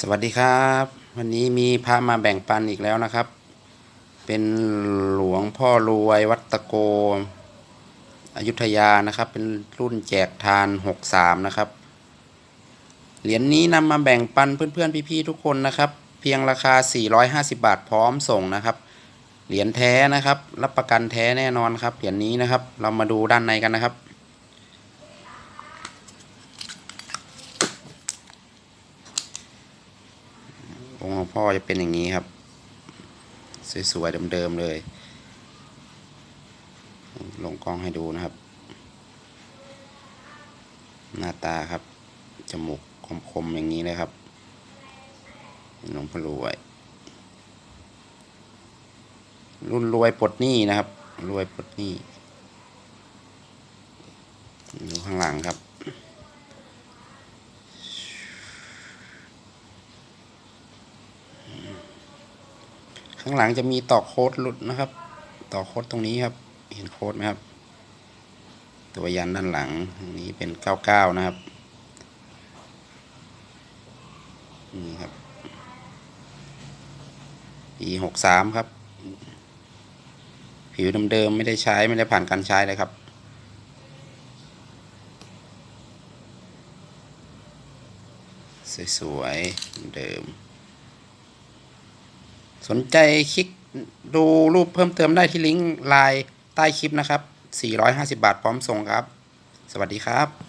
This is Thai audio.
สวัสดีครับ วันนี้มีพระมาแบ่งปันอีกแล้วนะครับ เป็นหลวงพ่อรวยวัตโกอยุธยานะครับ เป็นรุ่นแจกทานหกสามนะครับ เหรียญนี้นำมาแบ่งปันเพื่อนๆ พี่ๆ ทุกคนนะครับ เพียงราคา 450 บาทพร้อมส่งนะครับ เหรียญแท้นะครับ รับประกันแท้แน่นอนครับ เหรียญนี้นะครับ เรามาดูด้านในกันนะครับ องค์หลวงพ่อจะเป็นอย่างนี้ครับ สวยๆเดิมๆเลย ลงกล้องให้ดูนะครับ หน้าตาครับ จมูกคมๆอย่างนี้เลยครับหลวงพ่อรวย รุ่นรวยปลดหนี้นะครับ รวยปลดหนี้อยู่ข้างหลังครับ ข้างหลังจะมีต่อโค้ดหลุดนะครับ ต่อโค้ดตรงนี้ครับ เห็นโค้ดไหมครับ ตัวยันด้านหลังนนี้เป็นเก้าเก้านะครับนี่ครับปีหกสามครับ ผิวเดิมๆไม่ได้ใช้ไม่ได้ผ่านการใช้เลยครับสวยๆเดิม สนใจคลิกดูรูปเพิ่มเติมได้ที่ลิงก์ไลน์ใต้คลิปนะครับ 450 บาทพร้อมส่งครับ สวัสดีครับ